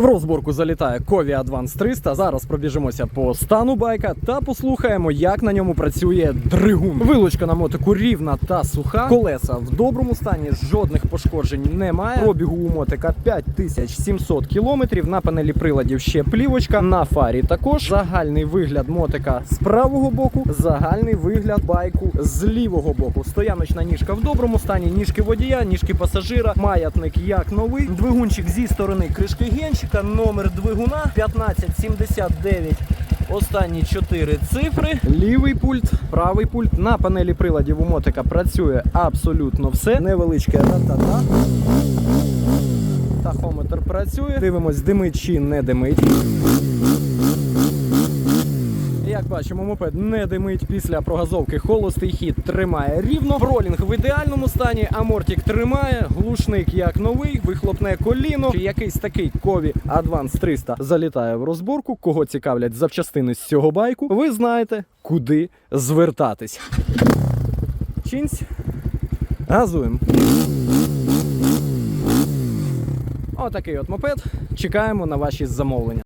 В розборку залітає Кові Advance 300. Зараз пробіжимося по стану байка та послухаємо, як на ньому працює двигун. Вилучка на мотику рівна та суха. Колеса в доброму стані, жодних пошкоджень немає. Пробігу у мотика 5700 кілометрів. На панелі приладів ще плівочка. На фарі також загальний вигляд мотика з правого боку, загальний вигляд байку з лівого боку. Стояночна ніжка в доброму стані, ніжки водія, ніжки пасажира, маятник як новий. Двигунчик зі сторони кришки генчика, номер двигуна 1579. Останні чотири цифри. Лівий пульт, правий пульт. На панелі приладів у мотика працює абсолютно все. Невеличке ра-та-та. Тахометр працює. Дивимось, димить чи не димить. Як бачимо, мопед не димить після прогазовки. Холостий хід тримає рівно. Пролінг в ідеальному стані. Амортик тримає, глушник як новий, вихлопне коліно. Чи якийсь такий кові Advance 300 залітає в розборку. Кого цікавлять запчастини з цього байку, ви знаєте, куди звертатись. Чинсь. Газуємо. Отакий от мопед. Чекаємо на ваші замовлення.